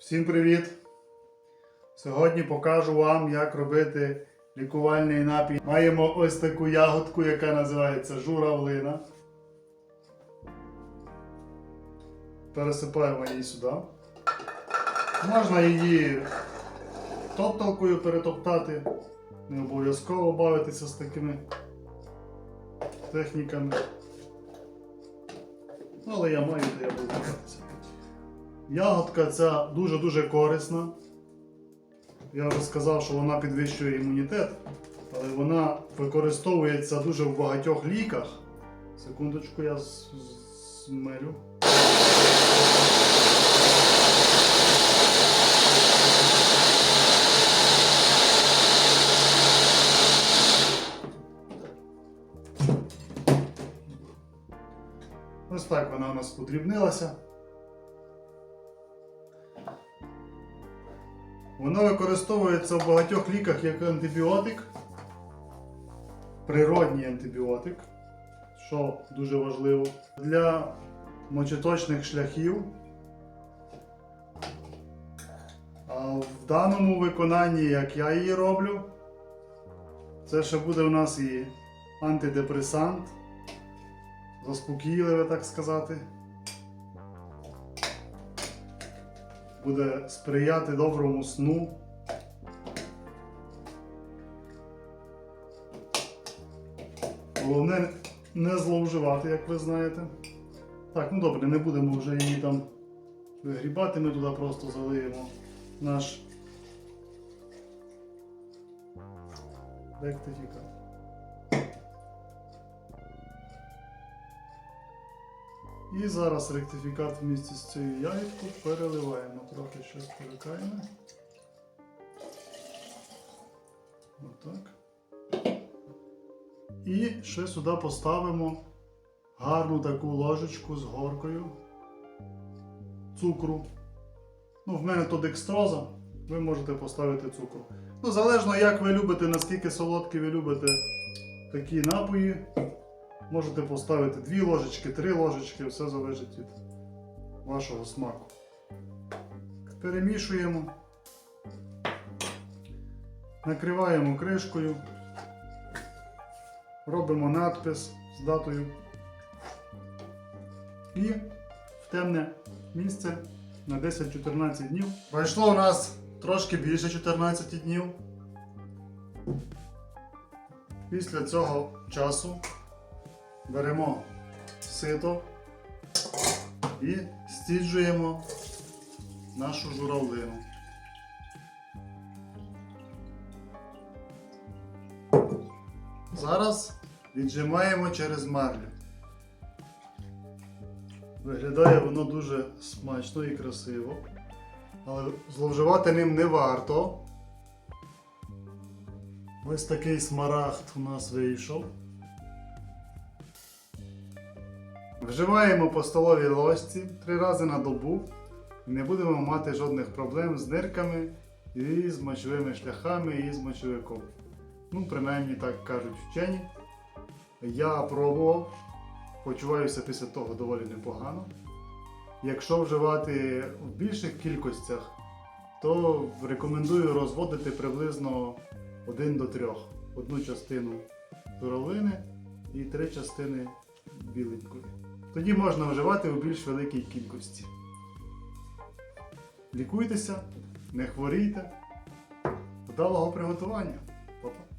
Всім привіт! Сьогодні покажу вам, як робити лікувальний напій. Маємо ось таку ягодку, яка називається журавлина. Пересипаємо її сюди. Можна її топталкою перетоптати. Не обов'язково бавитися з такими техніками. Ну, Але я маю, то я буду бавитися. Ягодка ця дуже-дуже корисна. Я вже сказав, що вона підвищує імунітет, але вона використовується дуже в багатьох ліках. Секундочку, я з- з- змелю. Ось так вона у нас подрібнилася. Воно використовується в багатьох ліках як антибіотик, природній антибіотик, що дуже важливо для мочеточних шляхів. А в даному виконанні, як я її роблю, це ще буде у нас і антидепресант, заспокійливе, так сказати. Буде сприяти доброму сну. Головне не зловживати, як ви знаєте. Так, ну добре, не будемо вже її там вигрібати, ми туди просто залиємо наш ректифікат. І зараз ректифікат вместе з цією ягідкою переливаємо. Трохи ще перекаємо. Отак. І ще сюди поставимо гарну таку ложечку з горкою цукру. Ну, в мене то декстроза, ви можете поставити цукру. Ну, залежно як ви любите, наскільки солодкі ви любите такі напої. Можете поставити 2 ложечки, 3 ложечки, все залежить від вашого смаку. Перемішуємо, накриваємо кришкою, робимо надпис з датою і в темне місце на 10-14 днів. Пройшло у нас трошки більше 14 днів. Після цього часу беремо сито і стіджуємо нашу журавлину. Зараз віджимаємо через марлю. Виглядає воно дуже смачно і красиво, але зловживати ним не варто. Ось такий смарагд у нас вийшов. Вживаємо по столовій ложці три рази на добу і не будемо мати жодних проблем з нирками і з мочовими шляхами і з мочовиком. Ну, принаймні так кажуть вчені. Я пробував, почуваюся після того доволі непогано. Якщо вживати в більших кількостях, то рекомендую розводити приблизно 1 до 3. Одну частину журавлини і три частини біленької. Тоді можна вживати у більш великій кількості. Лікуйтеся, не хворійте. Вдалого приготування. Па-па.